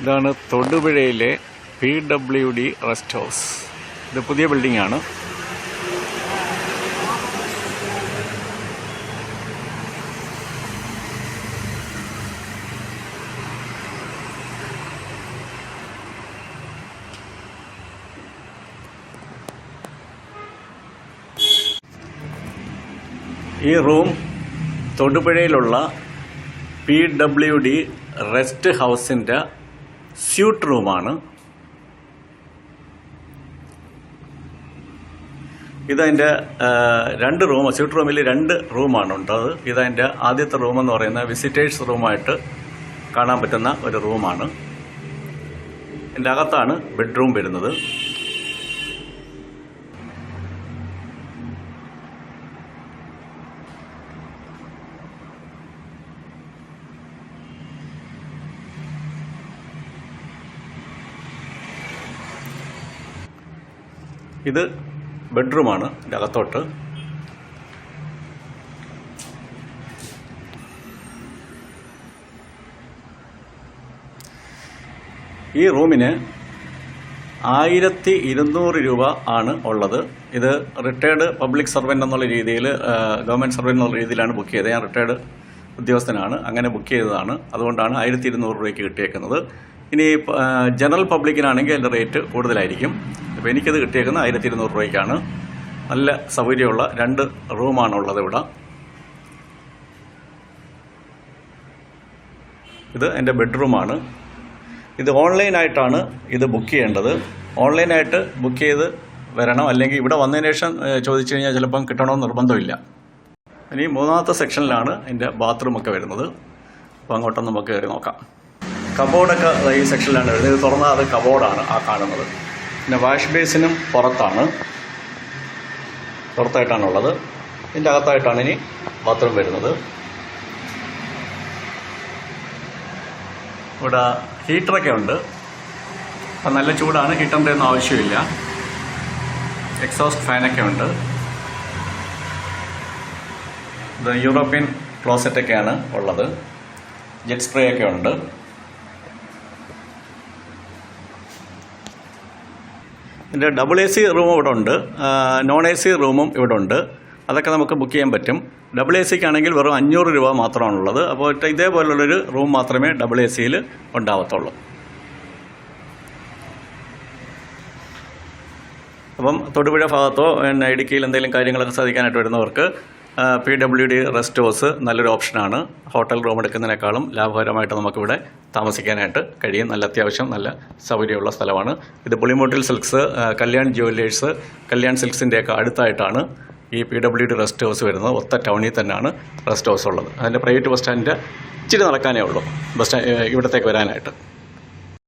ഇതാണ് തൊടുപുഴയിലെ P W D rest house. ഇത് പുതിയ ബിൽഡിംഗ് ആണ് ഈ റൂം തൊടുപുഴയിലുള്ള പി ഡബ്ല്യു ഡി റെസ്റ്റ് ഹൗസിന്റെ സ്യൂട്ട് റൂമാണ് ഇതതിന്റെ രണ്ട് റൂം സ്യൂട്ട് റൂമിൽ രണ്ട് റൂമാണ് ഉണ്ടത് ഇതതിന്റെ ആദ്യത്തെ റൂം എന്ന് പറയുന്നത് വിസിറ്റേഴ്സ് റൂമായിട്ട് കാണാൻ പറ്റുന്ന ഒരു റൂമാണ്. ഇതിന്റെ അകത്താണ് ബെഡ്റൂം വരുന്നത്. ഇത് ബെഡ്റൂമാണ് അകത്തോട്ട്. ഈ റൂമിന് ആയിരത്തി ഇരുന്നൂറ് രൂപ ആണ് ഉള്ളത്. ഇത് റിട്ടയർഡ് പബ്ലിക് സർവന്റ് എന്നുള്ള രീതിയിൽ ഗവൺമെന്റ് സർവന്റ് എന്നുള്ള രീതിയിലാണ് ബുക്ക് ചെയ്തത്. ഞാൻ റിട്ടയർഡ് ഉദ്യോഗസ്ഥനാണ്. അങ്ങനെ ബുക്ക് ചെയ്തതാണ്. അതുകൊണ്ടാണ് ആയിരത്തി ഇരുന്നൂറ് രൂപയ്ക്ക് കിട്ടിയേക്കുന്നത്. ഇനി ജനറൽ പബ്ലിക്കിനാണെങ്കിൽ അതിന്റെ റേറ്റ് കൂടുതലായിരിക്കും. അപ്പോൾ എനിക്കത് കിട്ടിയേക്കുന്നത് ആയിരത്തി ഇരുന്നൂറ് രൂപയ്ക്കാണ്. നല്ല സൗകര്യമുള്ള രണ്ട് റൂമാണ് ഉള്ളത് ഇവിടെ. ഇത് എന്റെ ബെഡ്റൂമാണ്. ഇത് ഓൺലൈനായിട്ടാണ് ഇത് ബുക്ക് ചെയ്യേണ്ടത്. ഓൺലൈനായിട്ട് ബുക്ക് ചെയ്ത് വരണം. അല്ലെങ്കിൽ ഇവിടെ വന്നതിന് ശേഷം ചോദിച്ചു കഴിഞ്ഞാൽ ചിലപ്പം കിട്ടണമെന്ന് നിർബന്ധമില്ല. ഇനി മൂന്നാമത്തെ സെക്ഷനിലാണ് എന്റെ ബാത്റൂമൊക്കെ വരുന്നത്. അപ്പോൾ അങ്ങോട്ടൊന്ന് നമുക്ക് കയറി നോക്കാം. കബോർഡൊക്കെ ഈ സെക്ഷനിലാണ് വരുന്നത്. ഇത് തുറന്നാൽ അത് കബോർഡാണ് ആ കാണുന്നത്. പിന്നെ വാഷ് ബേസിനും പുറത്താണ്. പുറത്തായിട്ടാണുള്ളത്. ഇതിന്റെ അകത്തായിട്ടാണ് ഇനി ബാത്റൂം വരുന്നത്. ഇവിടെ ഹീറ്ററൊക്കെ ഉണ്ട്. അപ്പം നല്ല ചൂടാണ്. ഹീറ്ററിന്റെ ഒന്നും ആവശ്യമില്ല. എക്സോസ്റ്റ് ഫാനൊക്കെ ഉണ്ട്. ഇത് യൂറോപ്യൻ ക്ലോസറ്റൊക്കെയാണ് ഉള്ളത്. ജെറ്റ് സ്പ്രേ ഒക്കെ ഉണ്ട്. ഇതിന്റെ ഡബിൾ എ സി റൂം ഇവിടെ ഉണ്ട്. നോൺ എ സി റൂമും ഇവിടെ ഉണ്ട്. അതൊക്കെ നമുക്ക് ബുക്ക് ചെയ്യാൻ പറ്റും. ഡബിൾ എ സിക്ക് ആണെങ്കിൽ വെറും അഞ്ഞൂറ് രൂപ മാത്രമാണുള്ളത്. അപ്പോൾ ഇതേപോലുള്ളൊരു റൂം മാത്രമേ ഡബിൾ എ സിയിൽ ഉണ്ടാവത്തുള്ളൂ. അപ്പം തൊടുപുഴ ഭാഗത്തോ പിന്നെ ഇടുക്കിയിൽ എന്തെങ്കിലും കാര്യങ്ങളൊക്കെ സാധിക്കാനായിട്ട് വരുന്നവർക്ക് P W D rest house നല്ലൊരു ഓപ്ഷനാണ് ഹോട്ടൽ റൂം എടുക്കുന്നതിനേക്കാളും ലാഭകരമായിട്ട് നമുക്കിവിടെ താമസിക്കാനായിട്ട് കഴിയും. നല്ല അത്യാവശ്യം നല്ല സൗകര്യമുള്ള സ്ഥലമാണ്. ഇത് പുളിമൂട്ടിൽ സിൽക്സ് കല്യാൺ ജുവല്ലേഴ്സ് കല്യാൺ സിൽക്സിന്റെയൊക്കെ അടുത്തായിട്ടാണ് ഈ P W D rest house വരുന്നത്. ഒത്ത ടൗണിൽ തന്നെയാണ് റെസ്റ്റ് ഹൗസ് ഉള്ളത്. അതിന്റെ പ്രൈവറ്റ് ബസ് സ്റ്റാൻഡിന്റെ ഇച്ചിരി നടക്കാനേ ഉള്ളൂ. ബസ് സ്റ്റാൻഡ് ഇവിടത്തേക്ക് വരാനായിട്ട്.